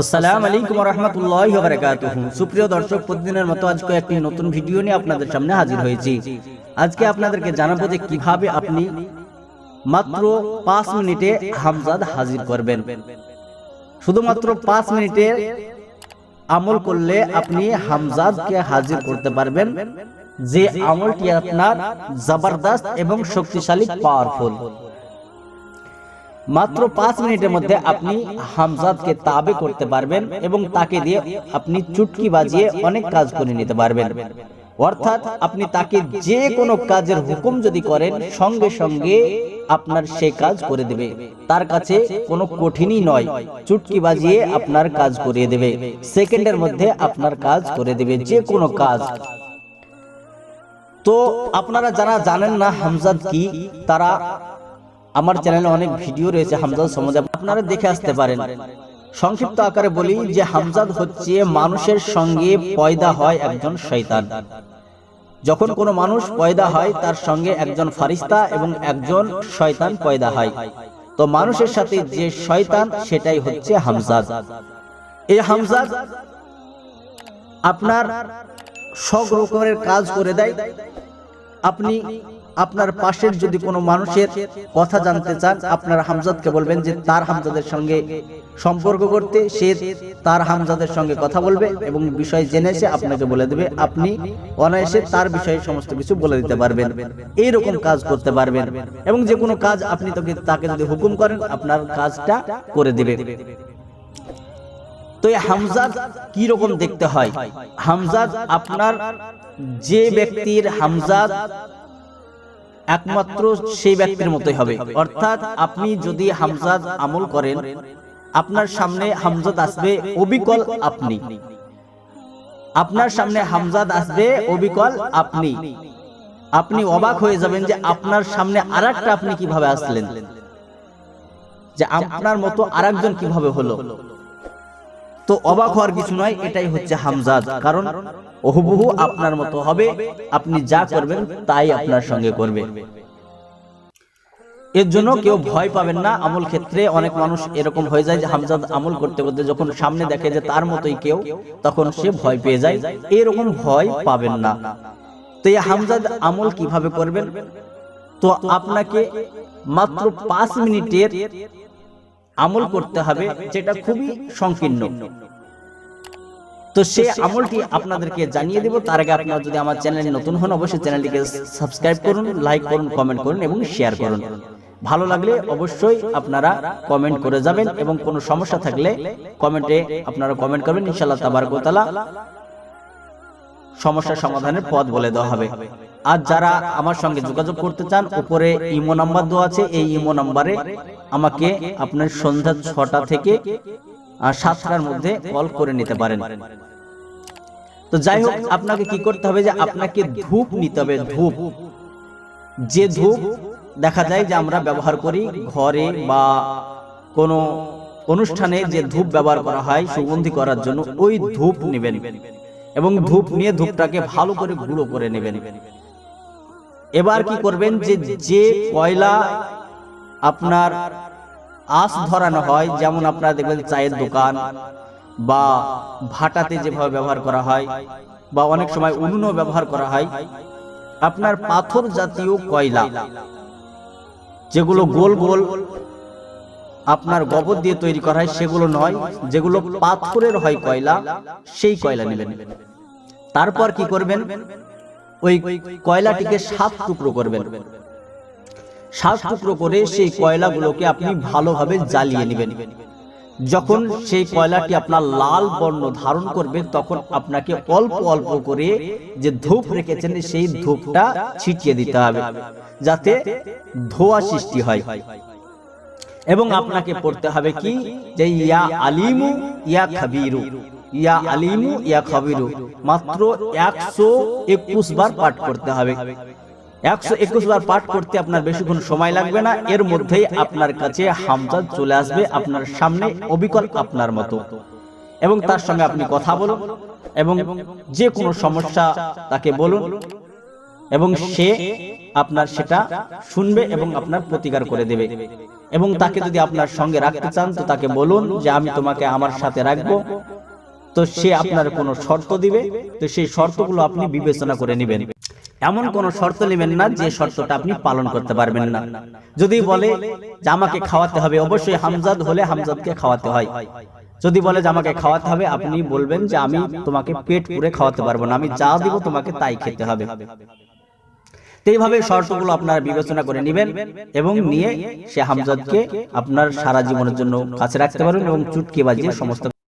আসসালামু আলাইকুম রহমতুল্লাহ বারাকাতুহু সুপ্রিয় দর্শক প্রতিদিনের মতো আজকে একটি নতুন ভিডিও নিয়ে আপনাদের সামনে হাজির হয়েছি। আজকে আপনাদেরকে জানাব যে কীভাবে আপনি মাত্র পাঁচ মিনিটে হামজাদ হাজির করবেন। শুধুমাত্র পাঁচ মিনিটে আমল করলে আপনি হামজাদকে হাজির করতে পারবেন। যে আমলটি আপনার জবরদস্ত এবং শক্তিশালী পাওয়ারফুল। মাত্র পাঁচ মিনিটের মধ্যে আপনি হামজাদকে তাবে করতে পারবেন এবং তাকে দিয়ে আপনি চুটকি বাজিয়ে অনেক কাজ করে নিতে পারবেন। অর্থাৎ আপনি তাকে যে কোনো কাজের হুকুম যদি করেন, সঙ্গে সঙ্গে আপনার সে কাজ করে দেবে। তার কাছে কোনো কঠিনই নয়, চুটকি বাজিয়ে আপনার কাজ করিয়ে দেবে। সেকেন্ডের মধ্যে আপনার কাজ করে দেবে, যে কোনো কাজ। তো আপনারা যারা জানেন না হামজাদ কি, তারা আমার চ্যানেলে অনেক ভিডিও রয়েছে, হামজাদ সম্বন্ধে আপনারা দেখে আসতে পারেন। সংক্ষিপ্ত আকারে বলি যে, হামজাদ হচ্ছে মানুষের সঙ্গে পয়দা হয় একজন শয়তান। যখন কোনো মানুষ পয়দা হয়, তার সঙ্গে একজন ফারিস্তা এবং একজন শয়তান পয়দা হয়। তো মানুষের সাথে যে শয়তান, সেটাই হচ্ছে হামজাদ। এই হামজাদ আপনার সব রকমের কাজ করে দেয়। আপনি আপনার পাশের যদি কোনো মানুষের কথা জানতে চান, আপনার হামজাদকে বলবেন যে তার হামজাদের সঙ্গে সম্পর্ক করতে সে তার হামজাদের সঙ্গে কথা বলবে এবং বিষয় জেনে সে আপনাকে বলে দেবে। আপনি অনায়াসে তার বিষয়ে সমস্ত কিছু বলে দিতে পারবেন এই রকম কাজ করতে পারবেন এবং যে কোনো কাজ আপনি তাকে তাকে যদি হুকুম করেন, আপনার কাজটা করে দিবে। তো এই হামজাদ কি রকম দেখতে হয়? হামজাদ আপনার যে ব্যক্তির হামজাদ একমাত্র সেই ব্যক্তির মতোই হবে। অর্থাৎ আপনি যদি হামজাদ আমল করেন, আপনার সামনে হামজাদ আসবে অবিকল আপনি। আপনার সামনে হামজাদ আসবে অবিকল আপনি। আপনি অবাক হয়ে যাবেন যে আপনার সামনে আর আপনি কীভাবে আসলেন? যে আপনার মতো আরেকজন কীভাবে হলো? তো অবাক হওয়ার কিছু নয়, এটাই হচ্ছে হামজাদ। কারণ ওহবহু আপনার মতো হবে, আপনি যা করবেন তাই আপনার সঙ্গে করবে। এর জন্য কেউ ভয় পাবেন না, আমল ক্ষেত্রে অনেক মানুষ এরকম হয়ে যায় যে হামজাদ আমল করতে করতে যখন সামনে দেখে যে তার মতোই কেউ, তখন সে ভয় পেয়ে যায়, এরকম ভয় পাবেন না। তো এই হামজাদ আমল কীভাবে করবেন? তো আপনাকে মাত্র পাঁচ মিনিটের আমল করতে হবে যেটা খুবই সংকীর্ণ। তো সে আমলটি আপনাদেরকে জানিয়ে দেব। তার আগে আপনারা যদি আমার চ্যানেলে নতুন হন অবশ্যই চ্যানেলটিকে সাবস্ক্রাইব করুন লাইক করুন কমেন্ট করুন এবং শেয়ার করুন। ভালো লাগলে অবশ্যই আপনারা কমেন্ট করে যাবেন এবং কোনো সমস্যা থাকলে কমেন্টে আপনারা কমেন্ট করবেন। ইনশাআল্লাহ তাবারকতালা সমস্যা সমাধানের পথ বলে দেওয়া হবে। আর যারা আমার সঙ্গে যোগাযোগ করতে চান, উপরে ইমো নাম্বার দেওয়া আছে, এই ইমো নাম্বারে আমাকে আপনার সন্ধ্যা ছটা থেকে সাতটার মধ্যে কল করে নিতে পারেন। তো যাই হোক, আপনাকে কি করতে হবে যে আপনাকে ধূপ নিতে হবে, ধূপ। যে ধূপ দেখা যায় যে আমরা ব্যবহার করি ঘরে বা কোনো অনুষ্ঠানে যে ধূপ ব্যবহার করা হয়, সুগন্ধি করার জন্য, ওই ধূপ নেবেন। এবং ধূপ নিয়ে ধূপটাকে ভালো করে গুঁড়ো করে নেবেন। এবার কি করবেন যে যে কয়লা আপনার আঁশ ধরানো হয়, যেমন আপনারা দেখবেন চায়ের দোকান বা ভাটাতে যেভাবে ব্যবহার করা হয় বা অনেক সময় উনুনও ব্যবহার করা হয়, আপনার পাথর জাতীয় কয়লা, যেগুলো গোল গোল আপনার গোবর দিয়ে তৈরি করা হয়, সেগুলো নয়, যেগুলো পাথরের হয় কয়লা, সেই কয়লা নেবেন। তারপর কি করবেন? ওই কয়লাটিকে সাত টুকরো করবেন। সাত টুকরো করে সেই কয়লাগুলোকে আপনি ভালোভাবে জ্বালিয়ে নেবেন। যখন সেই কয়লাটি আপনার লাল বর্ণ ধারণ করবে, তখন আপনাকে অল্প অল্প করে যে ধূপ রেখেছেন, সেই ধূপটা ছিটিয়ে দিতে হবে, যাতে ধোয়া সৃষ্টি হয়। এবং আপনাকে পড়তে হবে কি? যে ইয়া আলিমু, ইয়া খাবিরু। ইয়া আলিমু, ইয়া খাবিরু। মাত্র একশো একুশ বার পাঠ করতে হবে। একশো একুশ বার পাঠ করতে আপনার বেশিক্ষণ সময় লাগবে না। এর মধ্যেই আপনার কাছে হামজাদ চলে আসবে, আপনার সামনে অবিকল আপনার মতো। এবং তার সঙ্গে আপনি কথা বলুন এবং যে কোনো সমস্যা তাকে বলুন এবং সে আপনার সেটা শুনবে এবং আপনার প্রতিকার করে দেবে। এবং তাকে যদি আপনার সঙ্গে রাখতে চান, তো তাকে বলুন যে আমি তোমাকে আমার সাথে রাখব। তো সে আপনার কোনো শর্ত দিবে? তো সেই শর্তগুলো আপনি বিবেচনা করে নেবেন। এমন কোন শর্ত নেবেন না যে শর্তটা আপনি পালন করতে পারবেন না। যদি বলে যে আমাকে খাওয়াতে হবে, অবশ্যই হামজাদ হলে হামজাদকে খাওয়াতে হয়। যদি বলে যে আমাকে খাওয়াতে হবে, আপনি বলবেন যে আমি তোমাকে পেট পুরে খাওয়াতে পারব না, আমি যা দিব তোমাকে তাই খেতে হবে। এইভাবে শর্তগুলো আপনারা বিবেচনা করে নেবেন এবং নিয়ে সে হামজাদকে আপনার সারা জীবনের জন্য কাছে রাখতে পারবেন এবং চুটকি বাজিয়ে সমস্ত